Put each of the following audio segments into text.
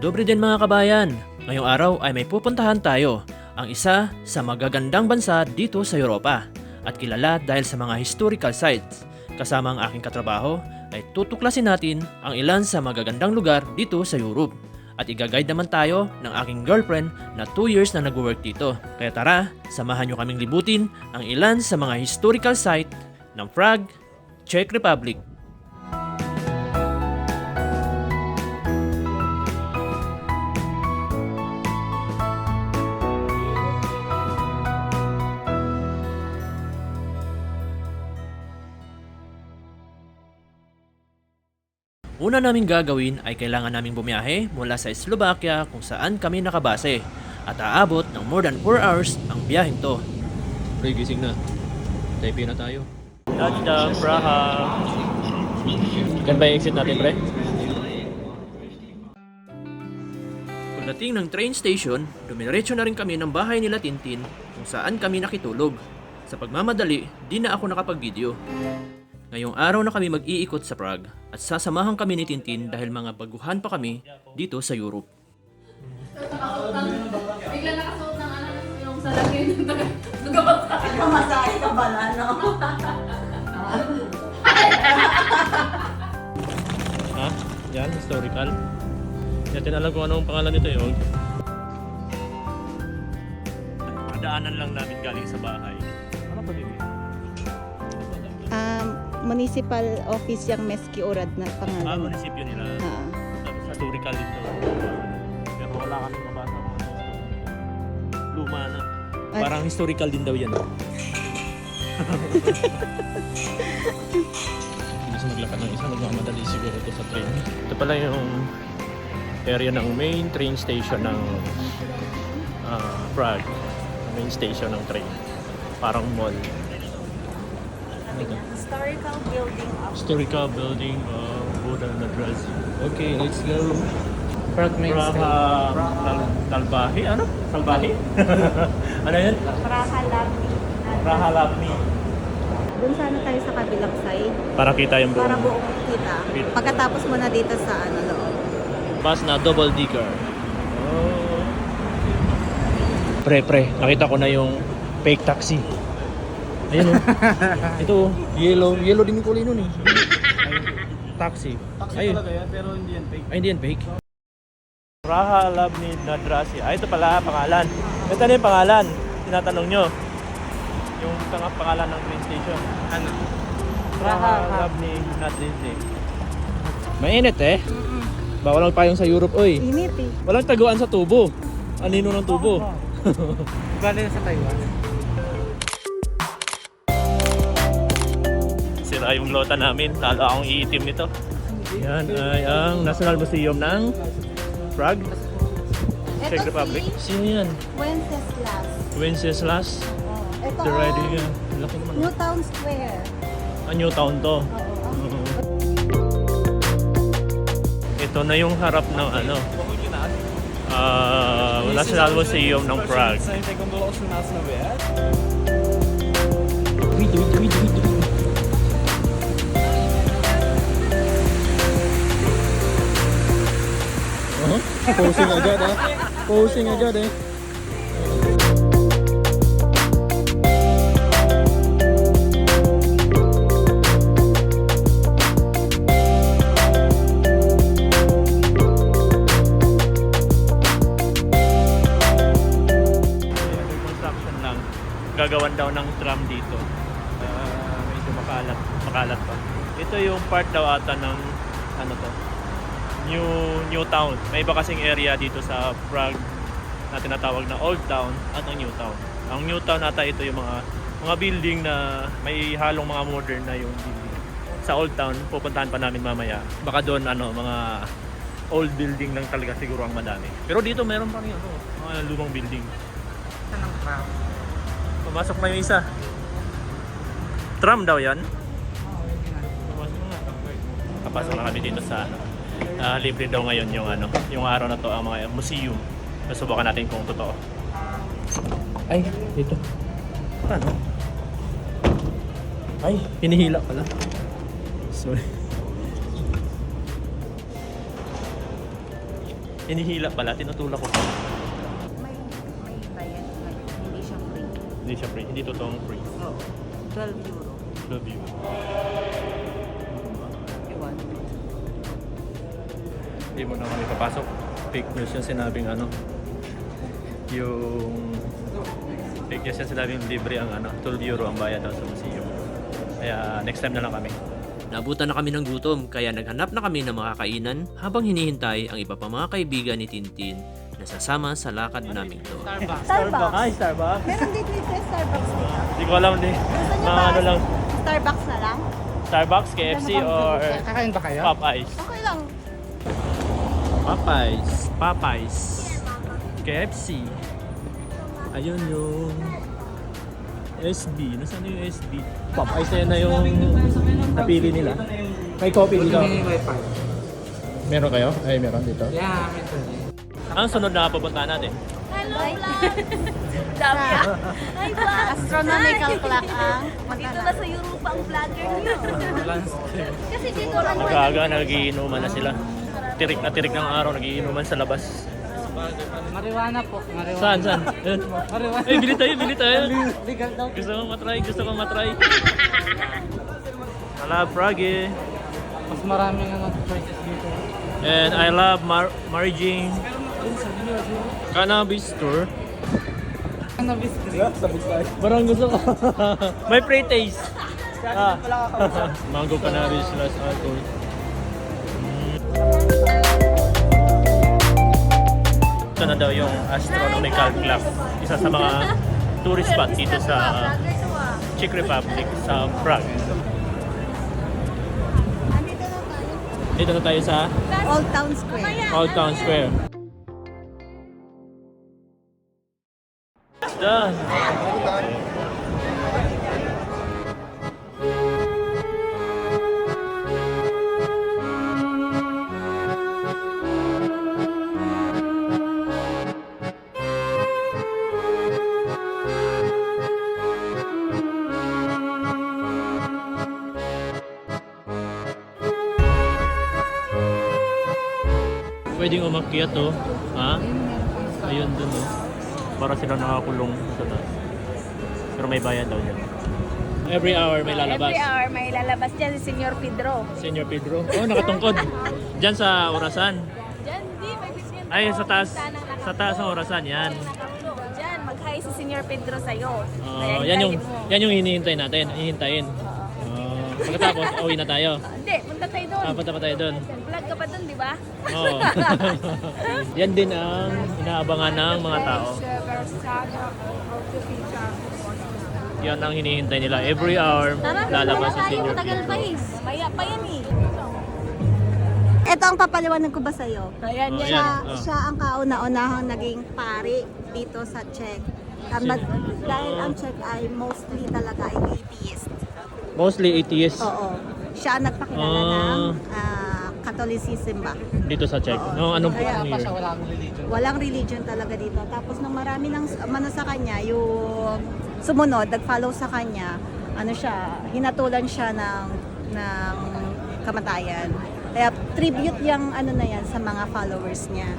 Dobre din mga kabayan, ngayong araw ay may pupuntahan tayo, ang isa sa magagandang bansa dito sa Europa at kilala dahil sa mga historical sites. Kasama ang aking katrabaho ay tutuklasin natin ang ilan sa magagandang lugar dito sa Europe. At igaguide naman tayo ng aking girlfriend na 2 years na nag-work dito. Kaya tara, samahan nyo kaming libutin ang ilan sa mga historical site ng Prague, Czech Republic, Una naming gagawin ay kailangan naming bumiyahe mula sa Slovakia kung saan kami nakabase at aabot ng more than 4 hours ang biyaheng to. Pre, gising na. Taipei na tayo. Touchdown, Praha. Kan ba exit natin, pre? Pagdating ng train station, dumiretso na rin kami ng bahay nila Tintin kung saan kami nakitulog. Sa pagmamadali, di na ako nakapag-video. Ngayong araw na kami mag-iikot sa Prague at sasamahan kami ni Tintin dahil mga baguhan pa kami dito sa Europe. Bigla nakasuot ng ano yung salagin ng nagabot sa akin. Mamasakit ka pala? Ha? Yan, historical. Natin alam kung anong pangalan nito yun. Nadaanan lang namin galing sa bahay. Municipal office yung Meski Urad na Ah, pangalan. munisipyo nila. Ah. Tapos historical din to. Pero wala kami mabasa historical. Luma na. Ay. Parang historical din daw yan. Hindi sa maglakad ng isa, magmamadali siguro ito sa train. Ito pala yung area ng main train station ng ah, Prague. Main station ng train. Parang mall. Ano to? Historical building of Historical building of Buddha Nadraz. Okay, let's go. Praha Tal- Talbahi? Ano? Talbahi? ano yun? Praha Lapni. Praha Lapni. Doon sana tayo sa kabilang side Para kita yung para buong buong kita. Kita. Pagkatapos mo na dito sa ano loob. bus na double decker. Oh. Pre, pre, nakita ko na yung fake taxi. Ayun oh. Ito oh, yellow. Yellow din yung kulay nun eh. Taxi. Ayun. yan, pero hindi yan fake. Ay, hindi yan fake. Raha Labni Nadrasi. Ah, ito pala, pangalan. Ito na yung pangalan. Tinatanong nyo. Yung pang pangalan ng train station. Ano? Raha Labni Nadrasi. Mainit eh. Bawal ang payong sa Europe, oy. Init eh. Walang taguan sa tubo. Anino ng tubo. Galing sa Taiwan. Sira yung lota namin. Lalo akong iitim nito. Yan ay ang National Museum ng Prague, Czech Republic. Sino yan? Wenceslas. Wenceslas. Ito The riding ang yan. Laki naman. New Town Square. Ah, New Town to. Ito na yung harap ng ano, ah, National Museum ng Prague. Wait, wait, wait, wait, Posing agad ah. Posing agad eh. construction lang. Gagawan daw ng tram dito. Ah, medyo makalat, makalat pa. Ito yung part daw ata ng ano to? New New Town. May iba kasing area dito sa Prague na tinatawag na Old Town at ang New Town. Ang New Town ata ito yung mga mga building na may halong mga modern na yung building. Sa Old Town, pupuntahan pa namin mamaya. Baka doon ano, mga old building lang talaga siguro ang madami. Pero dito meron pa rin ano, mga lumang building. Pumasok na yung isa. Tram daw yan. Pumasok na. Kapasok na kami dito sa ano. Ah, libre daw ngayon yung ano, yung araw na to ang mga museum. Susubukan natin kung totoo. Ay, dito. Ano? Ay, hinihila pala. Sorry. Hinihila pala, tinutulak ko. May, may bayad. Hindi siya free. Hindi siya free, hindi totoong free. Oo. 12 euro. Love you. Hindi mo na kami papasok. Fake news yung sinabing ano. Yung... Fake news yung sinabing libre ang ano. 12 euro ang bayad daw sa museum. Kaya next time na lang kami. Nabutan na kami ng gutom kaya naghanap na kami ng mga kainan habang hinihintay ang iba pa mga kaibigan ni Tintin na sasama sa lakad namin to. Starbucks. Ay, Starbucks. Meron dito yung Starbucks dito. Hindi ko alam din. Gusto niyo Mga ba ano lang. Starbucks na lang? Starbucks, KFC, or Kakain ba kayo? Popeyes. Popeyes. Popeyes. KFC. Ayun yung SB. Nasaan yung SB? Popeyes na yun na yung napili nila. May coffee dito. Meron kayo? Ay, meron dito. Ang sunod na pupunta natin. Hello, vlog! Dami ah. Hi, vlog! Astronomical clock ang Dito na sa Europa ang vlogger niyo. Kasi dito lang Nagaga, nagiinuman na sila. Tirik na tirik ng araw, nagiinuman sa labas. Marijuana po. Marijuana. Saan, saan? Ayun. Marijuana. Eh, bili tayo, bili tayo. Legal daw. Gusto kong matry, gusto kong matry. I love Froggy. Mas maraming ano, choices dito. And I love Mar Marjing Cannabis Store. Cannabis drink. Parang gusto ko. May pre-taste. Ah. Mango cannabis plus alcohol. Ito na daw yung astronomical clock. Isa sa mga tourist spot dito sa. Czech Republic sa Prague. Dito na tayo sa Old Town Square. Old Town Square. Done. Pwedeng umakyat to. Ha? Ayun dun oh. Para sila nakakulong sa taas. Pero may bayad daw dyan. Every hour may lalabas. Every hour may lalabas dyan si Senyor Pedro. Senyor Pedro. Oh, nakatungkod. Diyan sa orasan. Dyan, di, may bisyan Ay, sa taas. Sa taas ng orasan, yan. Dyan, mag-hi si Senyor Pedro sa'yo. Oh, yan yung yan yung hinihintay natin. Hihintayin. Pagkatapos, uwi na tayo. Ah, Hindi, punta tayo doon. Ah, punta pa tayo doon. Vlog ka pa doon, di ba? Oo. yan din ang inaabangan ng mga tao. Yan ang hinihintay nila. Every hour, lalabas si Senior Pedro. Maya pa yan eh. Ito ang papaliwanag ko ba sa'yo? Ayan, Oh, yan. Siya, Oh. siya ang kauna-unahang naging pari dito sa Czech. Ang mag- dahil ang Czech ay mostly talaga ay atheist. Mostly atheist Oo. Siya ang nagpakilala Ah. ng ah, Catholicism ba? dito sa Czech. No, anong Kaya ano Pa year? siya wala akong religion. Walang religion talaga dito. Tapos nang marami ng mano sa kanya, yung sumunod, nag-follow sa kanya, ano siya, hinatulan siya ng, ng kamatayan. Kaya tribute yung ano na yan sa mga followers niya.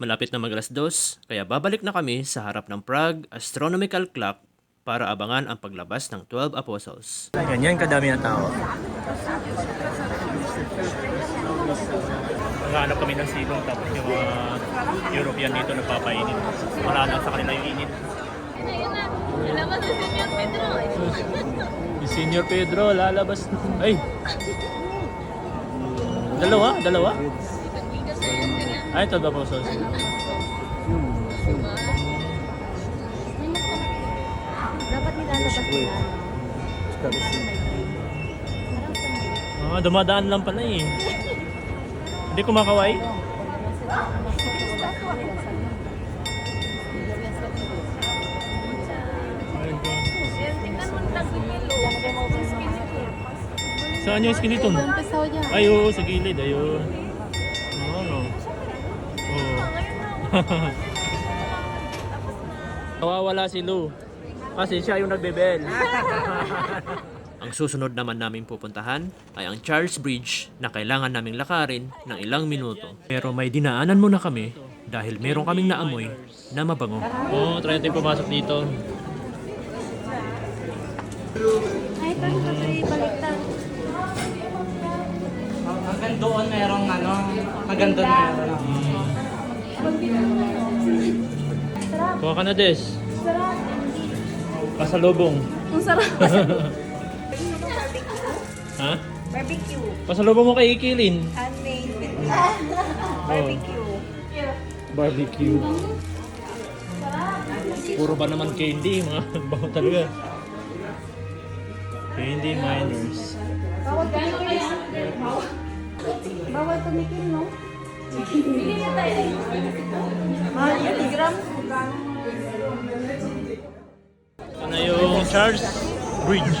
Malapit na mag alas dos, kaya babalik na kami sa harap ng Prague Astronomical Clock para abangan ang paglabas ng 12 Apostles. Ganyan kadami ng tao. Naghahanap kami ng silong tapos yung mga European dito nagpapainit. Wala na sa kanila yung init. Lalabas si Senyor Pedro. Si Senior Pedro lalabas. Ay! Dalawa? Dalawa? Ay, ito ba po so? Dapat nilalabas nila. Ah, dumadaan lang pala eh. Hindi kumakaway? Saan yung skeleton? Ay, oo, sa gilid. Ayun. Nawawala si Lou. Kasi siya yung nagbebel. Ang susunod naman naming pupuntahan ay ang Charles Bridge na kailangan naming lakarin ng ilang minuto. Pero may dinaanan muna kami dahil meron kaming naamoy na mabango. Oo, oh, try natin pumasok dito. Ay, ito, ito, baliktad. Hanggang doon merong ano, hanggang doon meron. Kuha ka na, Des. Pasalubong. Ang sarap. Ha? Barbecue. Pasalubong mo kay Ikilin. Handmade Oh, barbecue. barbecue. Puro ba naman candy, mga baho talaga. Candy miners. Bawal tumikim. Bawal tumikim, no? Mahal yun, eh, gram. Charles Bridge.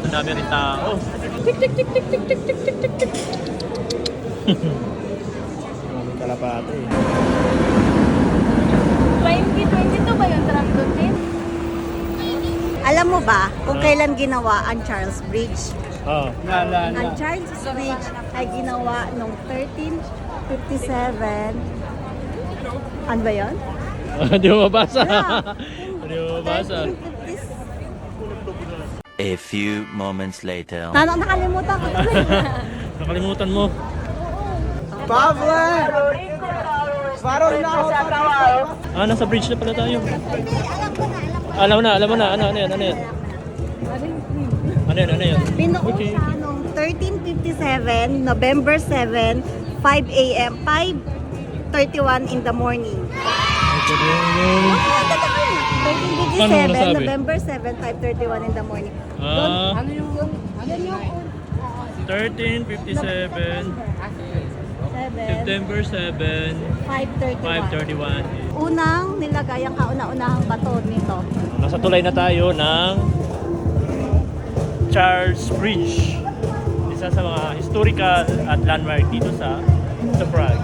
Ang dami rin tao. Tik tik tik tik tik tik tik tik tik tik. Maraming kalapate. 2022 ba yung tram doon din? Alam mo ba kung kailan ginawa ang Charles Bridge? Oh. Ang Charles Bridge ay ginawa noong 1357. Ano ba yun? Hindi mo mabasa. Yeah. Hindi mo mabasa. 1357. A few moments later. Ano, nakalimutan ko. Nakalimutan mo. Ah, nasa bridge na pala tayo. Alam mo na, alam mo na. Ano, ano yan, ano yan? Ano yan, ano yan? Binuo Okay. siya noong 1357, November 7, 5 a.m., 5.31 in the morning. Ito din yung... Paano mo 1357, nasabi? November 7, 5.31 in the morning. Ah, Ano yung, yung 1357, 7, September 7, 5.31. 531. Unang nilagay ang kauna-unahang bato nito. Nasa tulay na tayo ng Charles Bridge. Isa sa mga historical at landmark dito sa sa Prague.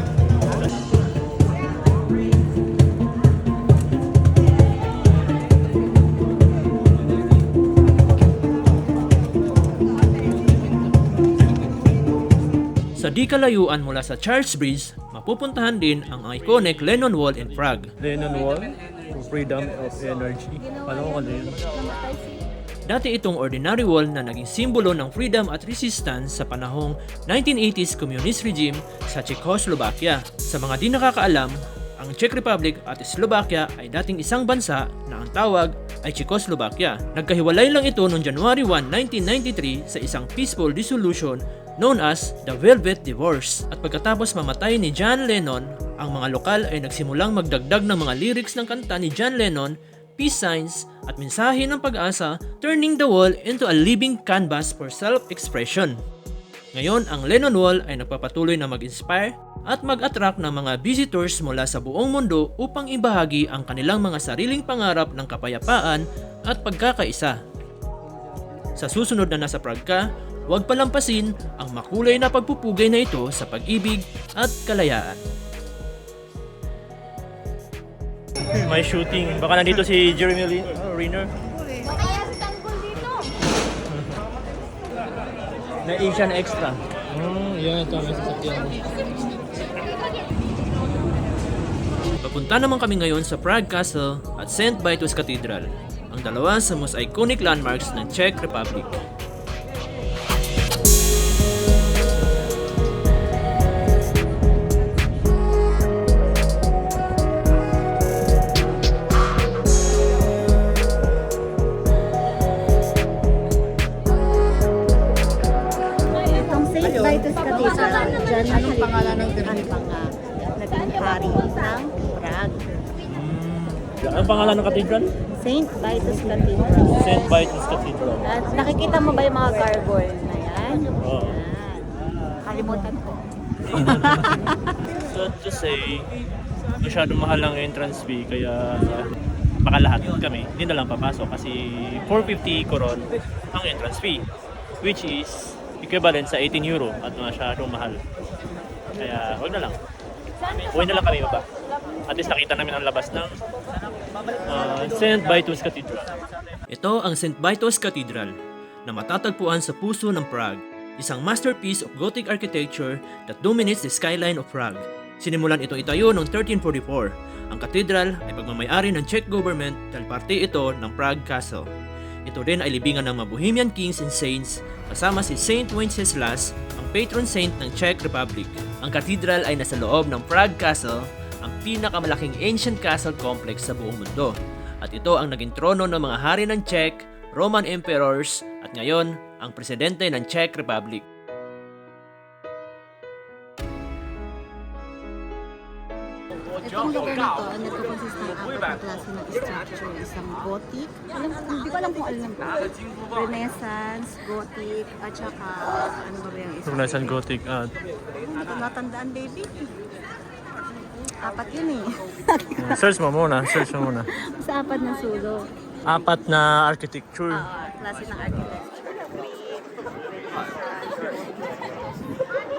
Sa di kalayuan mula sa Charles Bridge, mapupuntahan din ang iconic Lennon Wall in Prague. Lennon Wall for Freedom of Energy. Alam ko ano yun? Dati itong ordinary wall na naging simbolo ng freedom at resistance sa panahong 1980s communist regime sa Czechoslovakia. Sa mga di nakakaalam, ang Czech Republic at Slovakia ay dating isang bansa na ang tawag ay Czechoslovakia. Nagkahiwalay lang ito noong January 1, 1993 sa isang peaceful dissolution known as the Velvet Divorce. At pagkatapos mamatay ni John Lennon, ang mga lokal ay nagsimulang magdagdag ng mga lyrics ng kanta ni John Lennon peace signs, at mensahe ng pag-asa, turning the wall into a living canvas for self-expression. Ngayon, ang Lennon Wall ay nagpapatuloy na mag-inspire at mag-attract ng mga visitors mula sa buong mundo upang ibahagi ang kanilang mga sariling pangarap ng kapayapaan at pagkakaisa. Sa susunod na nasa Prague ka, huwag palampasin ang makulay na pagpupugay na ito sa pag-ibig at kalayaan. May shooting. Baka nandito si Jeremy Lin oh, Renner. Kaya tanggol dito. Na Asian Extra. Oh, yan. Ito ang sasakyan. Papunta naman kami ngayon sa Prague Castle at St. Vitus Cathedral, ang dalawa sa most iconic landmarks ng Czech Republic. Cathedral? St. Vitus Cathedral. St. Vitus Cathedral. At nakikita mo ba yung mga gargoyle na yan? Oo. Yan. Kalimutan ko. So to say, masyadong mahal ang entrance fee kaya baka lahat kami hindi na lang papasok kasi 450 koron ang entrance fee which is equivalent sa 18 euro at masyadong mahal. Kaya huwag na lang. Uwi na lang kami baba. At least nakita namin ang labas ng uh, St. Vitus Cathedral. Ito ang St. Vitus Cathedral. na matatagpuan sa puso ng Prague, isang masterpiece of Gothic architecture that dominates the skyline of Prague. Sinimulan itong itayo noong 1344. Ang katedral ay pagmamayari ng Czech government dahil parte ito ng Prague Castle. Ito rin ay libingan ng mga Bohemian kings and saints kasama si Saint Wenceslas, ang patron saint ng Czech Republic. Ang katedral ay nasa loob ng Prague Castle, ang pinakamalaking ancient castle complex sa buong mundo. At ito ang naging trono ng mga hari ng Czech, Roman emperors at ngayon ang presidente ng Czech Republic. Itong lugar na to, ang nagkakonsist ng apat na klase ng structure. Isang Gothic, alam, hindi ko alam kung alam ko. Renaissance, Gothic, at saka, ano ba ba yung isa? Renaissance Gothic at Hindi ko natandaan, baby. Apat yun eh. search mo muna, search mo muna. Sa apat na sulok. Apat na architecture. Ah, klase ng architecture.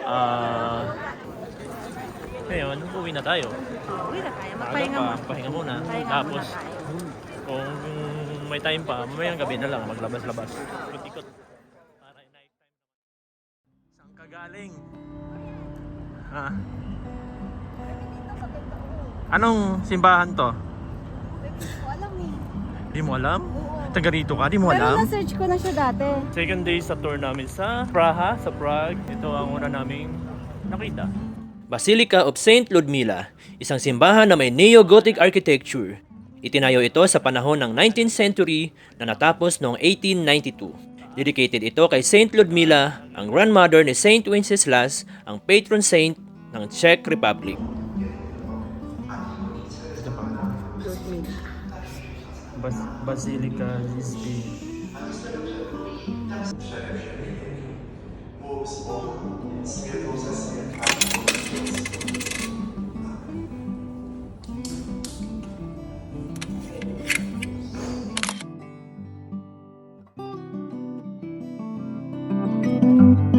Ah. ngayon, uwi na tayo. Oh, uwi na tayo. Magpahinga pa, mo. pahinga muna. Pahinga Tapos, muna tayo. kung may time pa, mamayang gabi na lang, maglabas-labas. Ikot-ikot. Para night time. Saan ka galing? Ha? Anong simbahan to? Hindi ko alam eh. Di mo alam? Taga rito ka? Di mo Pero alam? na-search ko na siya dati. Second day sa tour namin sa Praha, sa Prague. Ito ang una naming nakita. Basilica of Saint Ludmila, isang simbahan na may neo-Gothic architecture. Itinayo ito sa panahon ng 19th century na natapos noong 1892. Dedicated ito kay Saint Ludmila, ang grandmother ni Saint Wenceslas, ang patron saint ng Czech Republic. Bas Basilica Lisby.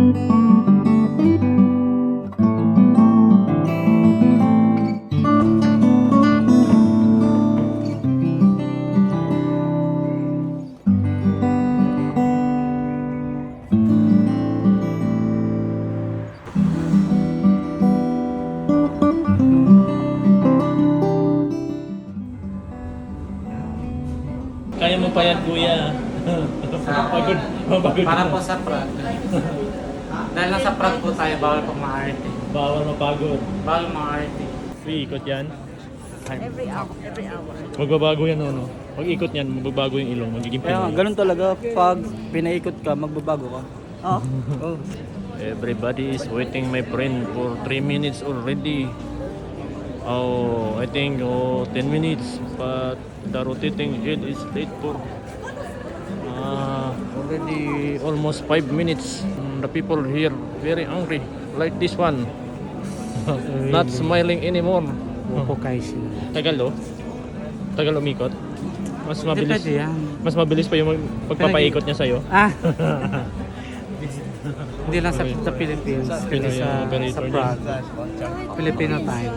Kaya Para po sa Prague. Dahil nasa Prague po tayo, bawal pong maarte. Bawal mapagod. Bawal maarte. Free ikot yan. Every hour. Every hour. Magbabago yan, ano? Pag ikot yan, magbabago yung ilong, magiging Kaya Pinoy. ganun talaga. Pag pinaikot ka, magbabago ka. Oh. Oh. Everybody is waiting, my friend, for 3 minutes already. Oh, I think oh, 10 minutes, but the rotating head is late for uh, already almost 5 minutes. Mm, The people here very angry, like this one. Not smiling anymore. Pupukay sila. Tagal oh. Tagal umikot. Mas mabilis. Depende yan. Mas mabilis pa yung pagpapaikot niya sa'yo. Ah! Hindi lang sa, sa Philippines, Pinoy kundi sa, operator sa. Prague. Filipino time.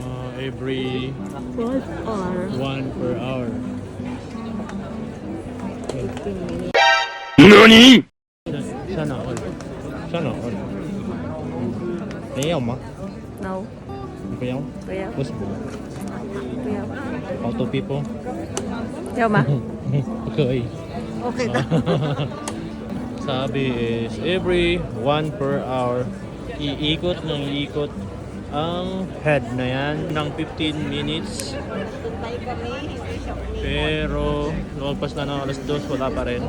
Uh, every What hour? one per hour. 15 minutes. Sana all. Sana all. Ma? No. Kuyaw? Kuya. Bus po. Kuya. Auto people? Yaw ma. okay. Okay na. Sabi is every one per hour iikot ng iikot ang head na yan ng 15 minutes. Pero lumagpas na ng alas 2 wala pa rin.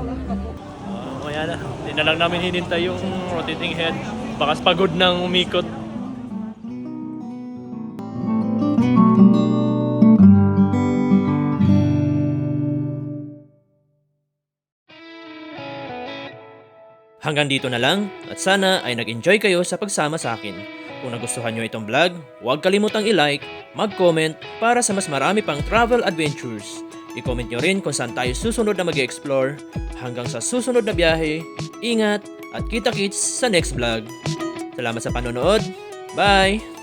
Uh, kaya na hindi na lang namin hinintay yung rotating head. Bakas pagod nang umikot. Hanggang dito na lang at sana ay nag-enjoy kayo sa pagsama sa akin. Kung nagustuhan nyo itong vlog, huwag kalimutang i-like, mag-comment para sa mas marami pang travel adventures. I-comment nyo rin kung saan tayo susunod na mag explore Hanggang sa susunod na biyahe, ingat at kita-kits sa next vlog. Salamat sa panonood. Bye!